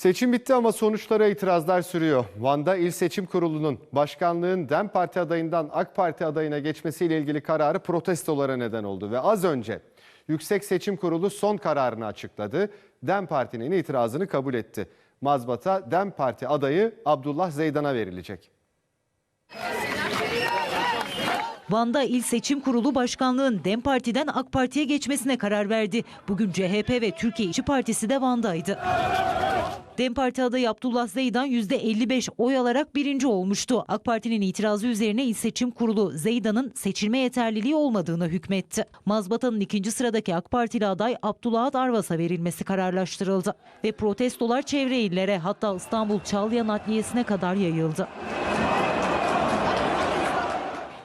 Seçim bitti ama sonuçlara itirazlar sürüyor. Van'da İl Seçim Kurulu'nun başkanlığın DEM Parti adayından AK Parti adayına geçmesiyle ilgili kararı protestolara neden oldu. Ve az önce Yüksek Seçim Kurulu son kararını açıkladı. DEM Parti'nin itirazını kabul etti. Mazbata DEM Parti adayı Abdullah Zeydan'a verilecek. Van'da İl Seçim Kurulu Başkanlığı'nın DEM Parti'den AK Parti'ye geçmesine karar verdi. Bugün CHP ve Türkiye İşçi Partisi de Van'daydı. DEM Parti adayı Abdullah Zeydan %55 oy alarak birinci olmuştu. AK Parti'nin itirazı üzerine İl Seçim Kurulu Zeydan'ın seçilme yeterliliği olmadığını hükmetti. Mazbata'nın ikinci sıradaki AK Partili aday Abdullah Arvas'a verilmesi kararlaştırıldı. Ve protestolar çevre illere hatta İstanbul Çağlayan Adliyesi'ne kadar yayıldı.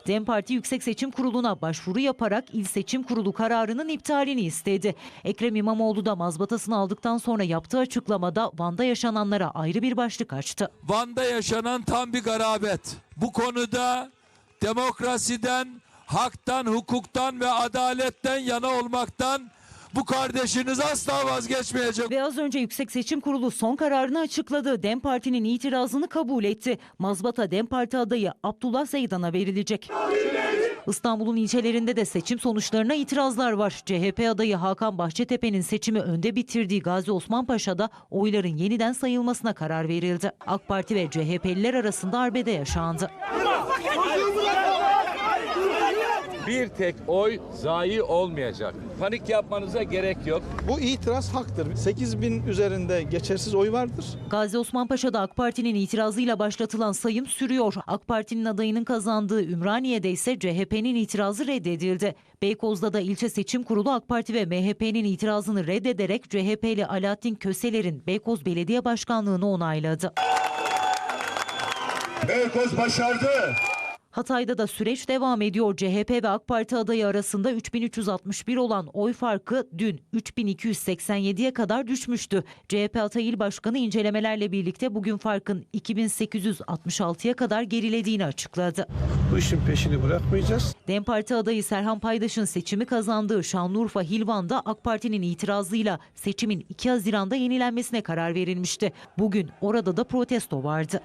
DEM Parti Yüksek Seçim Kurulu'na başvuru yaparak İl Seçim Kurulu kararının iptalini istedi. Ekrem İmamoğlu da mazbatasını aldıktan sonra yaptığı açıklamada Van'da yaşananlara ayrı bir başlık açtı. Van'da yaşanan tam bir garabet. Bu konuda demokrasiden, haktan, hukuktan ve adaletten yana olmaktan bu kardeşiniz asla vazgeçmeyecek. Ve az önce Yüksek Seçim Kurulu son kararını açıkladı. DEM Parti'nin itirazını kabul etti. Mazbata DEM Parti adayı Abdullah Zeydan'a verilecek. İstanbul'un ilçelerinde de seçim sonuçlarına itirazlar var. CHP adayı Hakan Bahçetepe'nin seçimi önde bitirdiği Gazi Osman Paşa'da oyların yeniden sayılmasına karar verildi. AK Parti ve CHP'liler arasında arbede yaşandı. Bir tek oy zayi olmayacak. Panik yapmanıza gerek yok. Bu itiraz haktır. 8 bin üzerinde geçersiz oy vardır. Gazi Osman Paşa'da AK Parti'nin itirazıyla başlatılan sayım sürüyor. AK Parti'nin adayının kazandığı Ümraniye'de ise CHP'nin itirazı reddedildi. Beykoz'da da ilçe seçim kurulu AK Parti ve MHP'nin itirazını reddederek CHP'li Alaaddin Köseler'in Beykoz Belediye Başkanlığı'nı onayladı. Beykoz başardı. Hatay'da da süreç devam ediyor. CHP ve AK Parti adayı arasında 3361 olan oy farkı dün 3287'ye kadar düşmüştü. CHP Hatay İl Başkanı incelemelerle birlikte bugün farkın 2866'ya kadar gerilediğini açıkladı. Bu işin peşini bırakmayacağız. DEM Parti adayı Serhan Paydaş'ın seçimi kazandığı Şanlıurfa Hilvan'da AK Parti'nin itirazıyla seçimin 2 Haziran'da yenilenmesine karar verilmişti. Bugün orada da protesto vardı.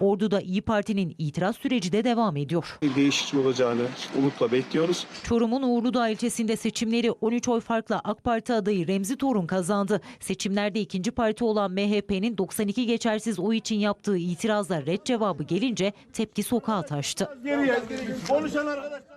Ordu'da İyi Parti'nin itiraz süreci de devam ediyor. Değişiklik olacağını umutla bekliyoruz. Çorum'un Uğurlu'da ilçesinde seçimleri 13 oy farkla AK Parti adayı Remzi Torun kazandı. Seçimlerde ikinci parti olan MHP'nin 92 geçersiz oy için yaptığı itirazla red cevabı gelince tepki sokağa taştı. Konuşan arkadaşlar.